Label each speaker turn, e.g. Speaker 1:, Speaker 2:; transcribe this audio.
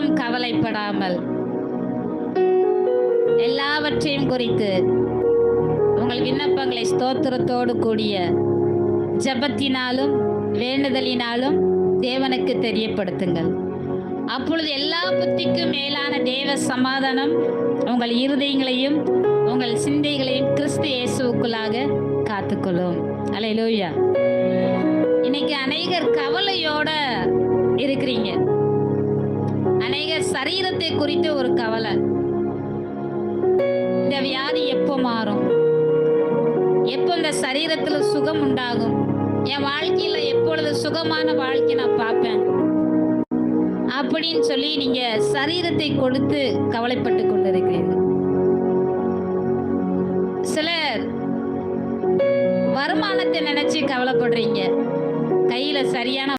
Speaker 1: எதற்கும் கவலைப்படாமல் எல்லாவற்றையும் குறித்து உங்கள் விண்ணப்பங்களை ஸ்தோத்திரத்தோடு கூடிய ஜெபத்தினாலும் வேண்டுதலினாலும் தேவனுக்கு தெரியப்படுத்துங்கள். அப்பொழுது எல்லா புத்திக்கும் மேலான தேவ சமாதானம் உங்கள் இருதயங்களையும் உங்கள் சிந்தைகளையும் கிறிஸ்து இயேசுவுக்குள்ளாக காத்துக்கொள்ளும். அல்லேலூயா இன்னைக்கு அநேகர் கவலையோட இருக்கிறீங்க. அநேகர் சரீரத்தை குறித்து ஒரு கவலை. இந்த வியாதி எப்போ மாறும்? எப்போ இந்த சரீரத்துல சுகம் உண்டாகும்? என் வாழ்க்கையில எப்பொழுது சுகமான வாழ்க்கை நான் பார்ப்பேன்? அப்படின்னு சொல்லி நீங்க சரீரத்தை கொடுத்து கவலைப்பட்டு கொண்டிருக்கிறீர்கள். சிலர் வருமானத்தை நினைச்சு கவலைப்படுறீங்க. கையில சரியான